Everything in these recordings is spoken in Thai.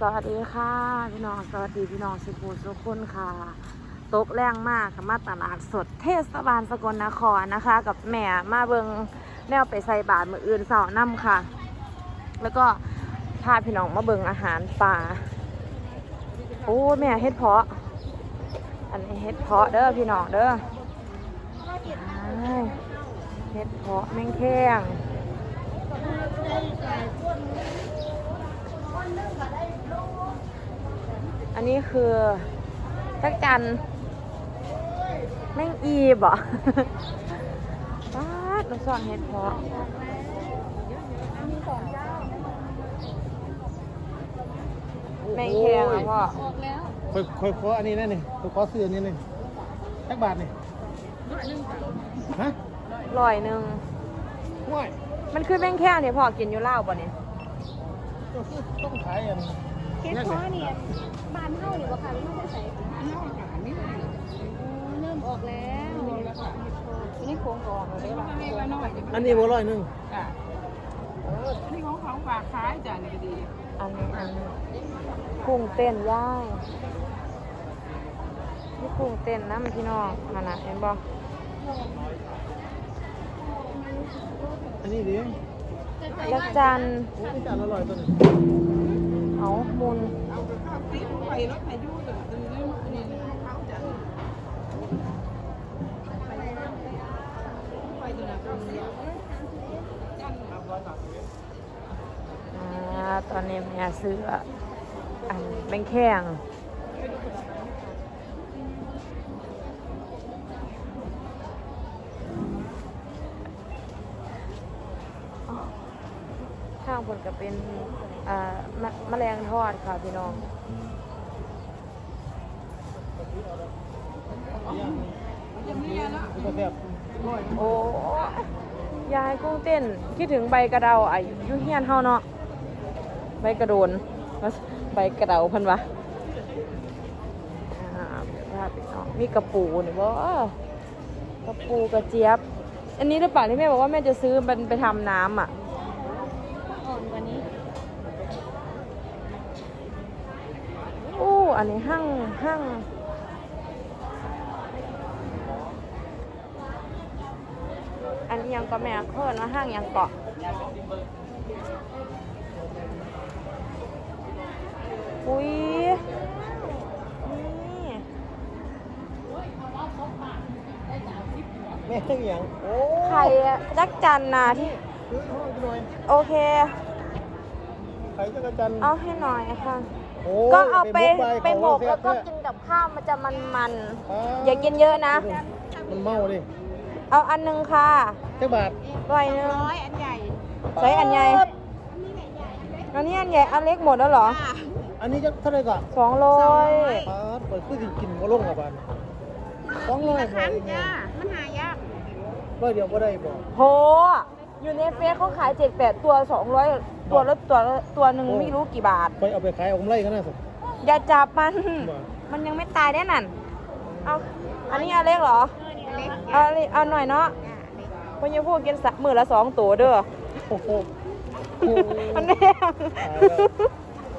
สวัสดีค่ะ พี่น้องสวัสดีพี่น้องสุภูสุขุนค่ะ ตกแรงมากค่ะมาตลาดสดเทศบาลสกลนครนะคะ กับแม่มาเบิงแนวไปใส่บาตรมืออื่นเสาร์น้ำค่ะ แล้วก็พาพี่น้องมาเบิงอาหารป่าโอ้แม่เฮ็ดเพาะ อันนี้เฮ็ดเพาะเด้อพี่น้องเด้อเฮ็ดเพาะแมงแข้ง อันนี้คือจักจันแม่งอีบ่ป้าดลูกศรเห็ดเพาะแม่งแข็งอะพ่อค่อยค่อยขออันนี้นั่นนี่ค่อยขอซื้ออันนี้นี่สักบาทนี่ฮะลอยหนึ่งห่วยมันคือแม่งแข้งเนี่ยพ่อกินอยู่เล่าวบ่เนี่ย ก็คือต้องขายอันเฮ็ดเพาะเนี่ยบ้านเฮานี่บ่ค่ะมันไม่ใส่เริ่มออกแล้วตัวนี้โค้งกองเลยว่าอันนี้บ่ร้อยหนึงนี่ของเขาฝากขายจ้ะนี่ก็ดี อันนี้อันนี้กุ้งเต้นย่ายนี่กุ้งเต้นนะมันพี่น้องมันนะเห็นบ่อันนี้ดิ ยักจันโอ้ยจานละร้อยตัวนี้เอามุนไปข้วติ๊บไปรถพายุเลยตื่นเลยนี่ของเขาจ้ะไปตัวนั้นก็เสียจันเอาบ่ต่ออ่าตอนนี้แม่ซื้ออันแบงแข้ง ข้างบนก็เป็นอ่ามะแมลงทอดค่ะพี่น้องโอ้ยายกุ้งเต้นคิดถึงใบกระเดาอายุเฮียนเฮาเนาะใบกระโดนใบกระเดาพันวะมีกระปูนี่บ่กระปูกระเจี๊ยบ อันนี้หรือเปล่าที่แม่บอกว่าแม่จะซื้อมันไปทำน้ำอะ อ่อนกว่านี้อู้อันนี้หั่งหั่งอันนี้ยังก็แม่เพิ่นว่าห้างยังเกาะอุ้ยนี่แม่งหยังโอ้ไข่อะจักจันนะที่ซื้อให้หน่อย โอเค ไข่จักรจันทร์เอาให้หน่อยค่ะโอ้ก็เอาไปไปไปหมกของแล้วก็ซ่บกินกับข้าวมันจะมันมันอ่ๆอย่ากินเยอะนะ มันเมาดิเอาอันหนึงค่ะจักบาท ร้อยหนึงร้อยอันใหญ่ใช้อันใหญ่อันนี้อันใหญ่อันเล็กหมดแล้วเหรออันนี้จักเท่าไหร่ก่อนสองร้อยปาดเปิดคือสิกินบ่ลงอะบาดสองร้อยครั้งจ้ามันหายากร้อยเดียวบ่ได้บ่โห อยู่ในเฟซเขาขายเจ็ดแปดตัวสองร้อยตัวละตัวละตัวหนึ่งไม่รู้กี่บาท ไปเอาไปขายเอากำไรกันนะสิอย่าจับมันบ่มันยังไม่ตายแน่นั่น เอาอันนี้อันเล็กเหรอเล็กเอาอันนี้เอาหน่อยเนาะเพราะยังพูดกินสักมือละสองตัวเด้อโอ้โหมันแน่ตายแล้ว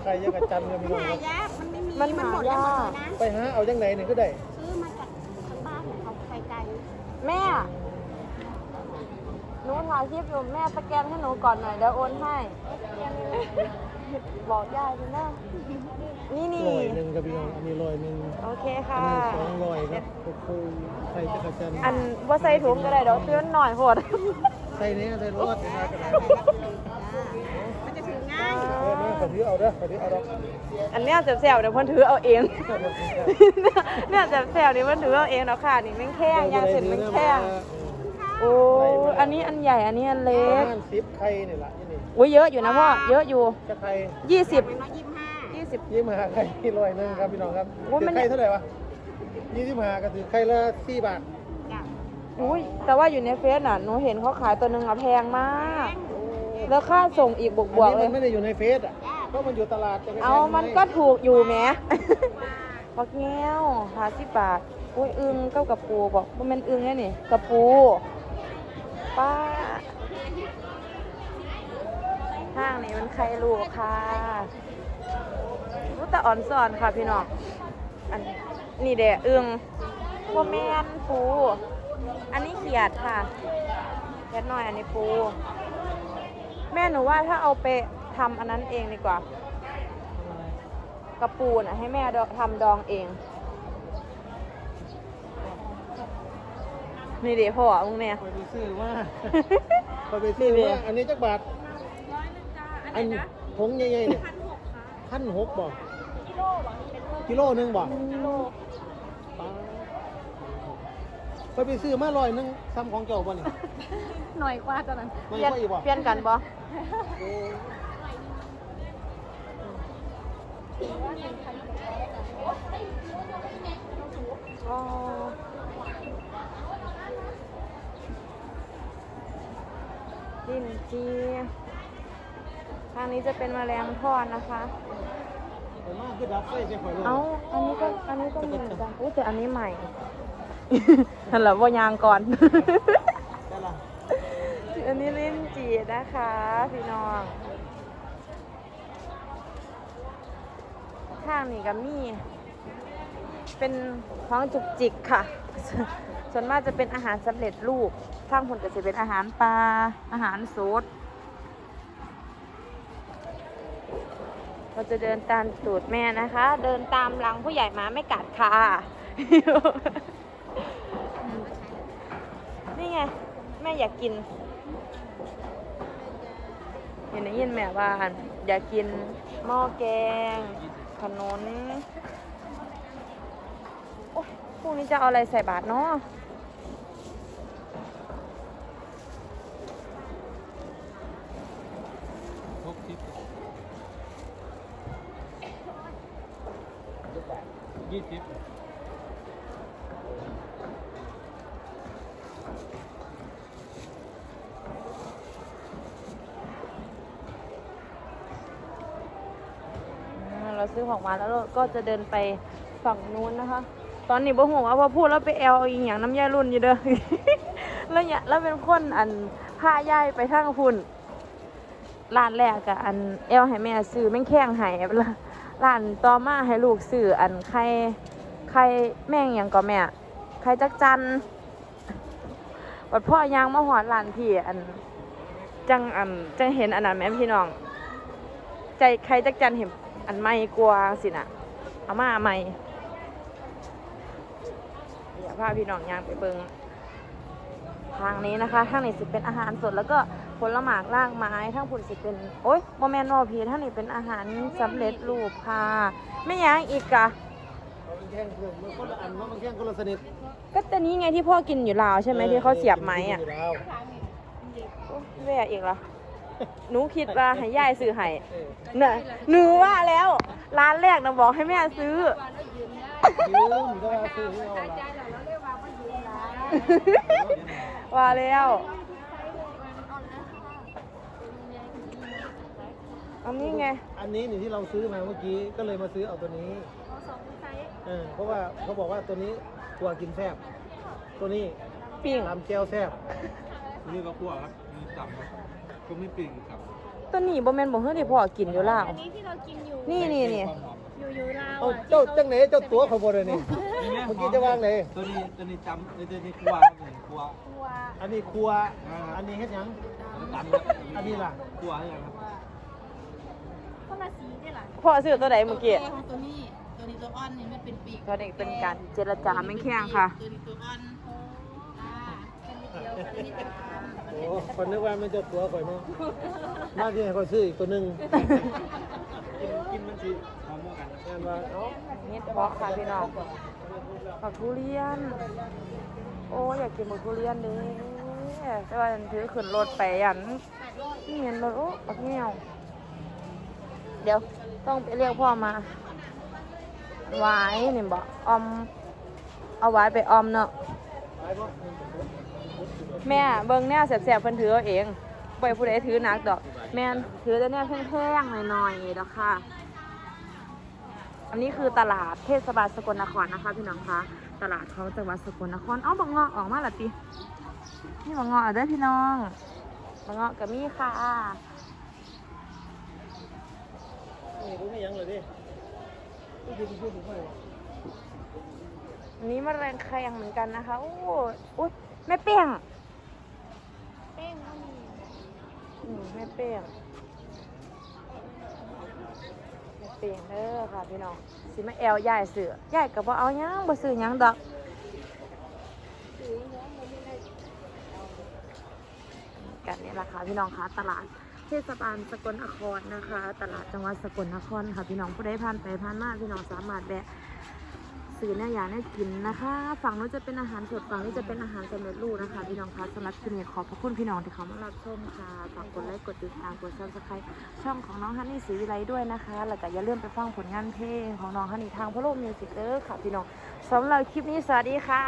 ใครยังกระจันกันพี่น้องหาครับยากมันไม่มีมันหมหาดแล้วยากหมดเลยนะไปหาเอาจังไหนนี่ก็ได้ซื้อมาจากทางบ้านของเขาไกลแม่ หนูถ่ายคลิปอยู่แม่สแกนให้หนูก่อนหน่อยเดี๋ยวโอนให้ บอกยายดูนะนี่นี่ร้อยหนึ่งครับพี่น้องอันนี้ร้อยหนึ่งโอเคอัค่ะนนี้สองร้อยครับโอ้โหใส่จักรจันทร์อันว่าใส่ถุงก็ได้เดี๋ยวซื้อหน่อยโหดใส่เนี้ยใส่รถนะกระดาษๆมันจะถือง่ายเออนี่ขอถือเอาเด้อขอถือเอาดอกอันเนี้ยแซวๆเดี๋ยวเพิ่นถือเอาเอง เนี่ยแซวๆนี่เพิ่นถือเอาเองเนาะค่ะ นี่แม่งแข้งยาเสร็จแม่งแข้ง โอ้อันนี้อันใหญ่อันนี้อันเล็เล็กกสิบไข่นี่ละนี่นี่โอ้ยเยอะอยู่นะพ่อ เยอะอยู่จะไข่ยี่สิบเป็นร้อยยี่สิบห้ายี่สิบ ยี่สิบห้าไข่ร้อยหนึ่งครับพี่น้องครับโอ้ยมัน ถือไข่เท่าไหร่วะยี่สิบห้าก็ถือไข่ละสี่บาทจ้ะอุ้ยแต่ว่าอยู่ในเฟซน่ะหนูเห็นเขาขายตัวหนึ่งอะแพงมาก แล้วค่าส่งอีกบอันวกนี้ๆเลมันยไม่ได้อยู่ในเฟซอะเพราะมันอยู่ตลาดจะไปเอาแพงมันไหก็ถูกอยู่แหม้ปักแง้วหาสิบบาทอุ้ยอึงเก้ากับปูบอกว่ามันอึงแน่นี่กระปู ป้า ห้างนี่มันใครลูกค่ะตาอ่อนซอนค่ะพี่น้อง อันนี่เด้ออึงบ่แม่นปู อันนี้เขียดค่ะเขียดหน่อยอันนี้ปู แม่หนูว่าถ้าเอาไปทำอันนั้นเองดีกว่า กระปูน่ะให้แม่ทำดองเอง นี่เดี๋ยวพ่อมึงเนี่ยคอยไปซื้อมาคอยไปซื้อมาอันนี้จักบาทร้อยหนึงจ้า อันอันไหนนะผงใหญ่ๆเนี่ยพันหกค่ะพันหกบอกกิโลบ่เป็นโลกิโลหนึงบอกกิโลคอยไปซื้อมาลอยหนึงซ้ำของเจ้าบ่นี่ หน่อยกว่าตอนนั้นไม่เปลี่ยนค่อยอีกบ่เปลี่ยนกันบ่โอ้อ๋อ ลิ้นจีทางนี้จะเป็นแมลงทอดนะคะไปมากคือดับไฟใช่ข่อยเลยเอ้าอันนี้ก็อันนี้ก็เหมือนกันอุ้ยแต่อันนี้ใหม่นั่นแหละว่ายางก่อนได้ละอันนี้ลิ้นจี่นะคะ พี่น้องข้างนี้ก็มี เป็นของจุกจิกค่ะ ส่วนมากจะเป็นอาหารสำเร็จรูปข้างผลก็จะเป็นอาหารปลาอาหารสดเราจะเดินตามตูดแม่นะคะ เดินตามหลังผู้ใหญ่มาไม่กัดค่ะ นี่ไง แม่อยากกินเห็นได้ยินแม่ว่าอยากกินหม้อแกง ขนนโอ้พรุ่งนี้จะเอาอะไรใส่บาตรเนาะ หกสิบยี่สิบ อ่าเรา ซื้อของมาแล้วเราก็จะเดินไปฝั่งนู้นนะคะ ตอนนี้บ่หัวาพอพูดแล้วไปแอลอีกอย่างน้ำยารุ่นอยู่เด้อแล้วเนี่ยแล้วเป็นคนอันพาย่ายไปทางพุ่นร้านแรกอะอันแอลให้แม่ซื้อแม่งแข้งให้ละร้านต่อมาให้ลูกซื้ออันไข่ไข่แม่งอย่างก็แม่ไข่จักจันวัดพ่อยางมาหอดร้านพี่อันจังอันจังเห็นอันนั้นแม่พี่น้อง ใจใครจักจันเห็น อันไม่กลัวสินะเอามาใหม่เดี๋ยวพาพี่น้องยางไปเบิงทางนี้นะคะทางนี้สิเป็นอาหารสดแล้วก็ผลหมากรากไม้ทางผุนสิเป็นโอ๊ยโมแมนโนพีทางนี้เป็นอาหารสำเร็จรูปค่ะไม่ยังอีกอะเอามันแข้งเพิ่มมันคนละอันเนาะมันแข้งคนละสนิทก็แต่นี้ไงที่พ่อกินอยู่ลาวใช่ไหมที่เขาเสียบไม้อะยู่แล้วโอ๊ยแว่อีกเหรอ หนูคิดว่าให้ย่ายซื้อให้เออน่ะหนูว่าแล้ว ร้านแรกนะบอกให้แม่ซื้อ ยืมก็เอาซื้อให้เอาละว่าแล้วอันนี้ไง อันนี้นี่ที่เราซื้อมาเมื่อกี้ก็เลยมาซื้อเอาตัวนี้เอาสองไซส์เออเพราะว่าเขาบอกว่าตัวนี้กลัวกินแซ่บตัวนี้ปิ้ง ทำแก้วแซ่บนี่ก็คั่วครับมีตับครับ ก็ไม่ปิ่งครับตัวนี้บ่แม่นบ่เฮือที่พ่อกินอยู่แล้วอันนี้ที่เรากินอยู่นี่นี่นี่ความหอมอยู่อยู่ลาวเอาอะเจ้าจังไหนเจ้าตัวเขาบ่ได้นี่นี่แเมื่อกี้จะวางไหน ตัวนี้ตัวนี้จำเอ้ยตัวนี้คั่วครับผมคั่วตัวอันนี้ครัว อันนี้เฮ็ดหยัง ตันครับอันนี้ล่ะคั่วให้ยังครับคนละสีนี่แหละพ่อซื้อตัวใดเมื่อกี้ของตัวนี้ตัวนี้ตัวอ่อนนี่มันเป็นปีกตอนนี้เป็นการเจรจาแม่งแข้งค่ะ ตัวนี้ตัวอ่อน โอ้คนนึกว่ามันเจ้าตัวข่อยเนาะมาที่ให้ข่อยซื้ออีกตัวหนึงกินกินมันสิหอมเหมือนกันนะแม่นว่าเอ้าเฮ็ดเพาะค่ะพี่น้องผักทุเรียน โอ้อยากกินผักทุเรียนเด้แต่ว่าถือขึ้นรถไปอันนี่เห็นรถโอ้ปักเงี้ยวเดี๋ยวต้องไปเรียกพ่อมาไว้นี่บอกออม เอาไว้ไปออมเนาะ ไปบ่ แม่เบิ่งเนี่ยแสบๆเพิ่นถือเอาเองบ่ให้ผู้ใดถือหนักดอก แม่นถือแต่เนี่ยแพงๆหน่อยๆดอกค่ะ อันนี้คือตลาดเทศบาลสกลนครนะคะพี่น้องคะตลาดของจังหวัดสกลนครเอ้าบังเงาะออกมาและตินี่บังเงาะเด้อพี่น้องบังเงาะกับมีค่ะนี่บ่มีหยังเลยดิอันนี้มะแรงแคงเหมือนกันนะคะโอ้อุ๊ยแม่เปี้ยง เป้งก็มี อืมแม่เปี้ยงแม่เปี้ยงเด้อค่ะพี่น้องสิมาแอลยายเสือยายก็บ่เอาหยังบ่ซื้อหยังดอกกันนี่แหละค่ะพี่น้องคะตลาดเทศบาลสกลนครนะคะ ตลาดจังหวัดสกลนครค่ะพี่น้องผู้ใดผ่านไปผ่านมาพี่น้องสามารถแวะ ซื้อเนื้อย่างได้กินนะคะ ฝั่งนู้นจะเป็นอาหารสดฝั่งนี้จะเป็นอาหารสำเร็จรูปนะคะพี่น้องคะสำหรับคลิปนี้ขอบพระคุณพี่น้องที่เขามารับชมค่ะฝากกดไลค์กดติดตามกดซับสไครต์ช่องของน้องฮันนี่ศรีวิไลด้วยนะคะแล้วก็อย่าลืมไปฟังผลงานเพลงของน้องฮันนี่ทางพระโลกมิวสิกเด้อค่ะพี่น้องสำหรับคลิปนี้สวัสดีค่ะ